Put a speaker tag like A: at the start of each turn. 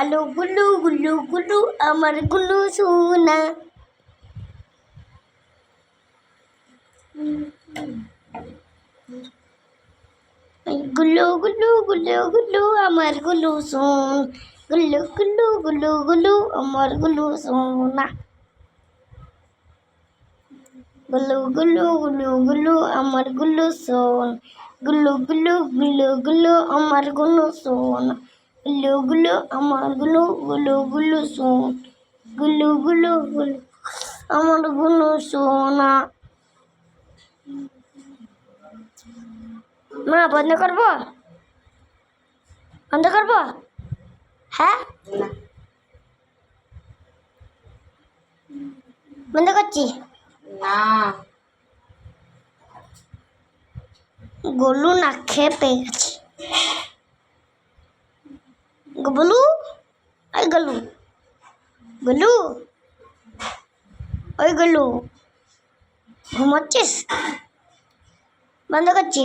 A: আলো গুলু গুলু গুলু, আমার গুলু সোনা। গুলু গুলু গুলু গুলু, আমার গুলু সোন। গুলু গুলু গুলু গুলু, আমার গুলু সোনা। গুলু গুলু গুলু গুলু, আমার গুলু সোন। গুলু গুলু গুলু গুলু, আমার গুলু সোন। গুলু আমার গুলু গুলু গুলু সোন গুলু গুলু গুলু আমারগুলো সোনা মা বন্ধ করব? বন্ধ করব? হ্যাঁ? বন্ধ করছি?
B: না।
A: গলু না খেয়ে পেয়ে গেছে গলু ওই গলু। গলু? ওই গলু। ঘুমাচ্ছিস? বন্ধ করছি।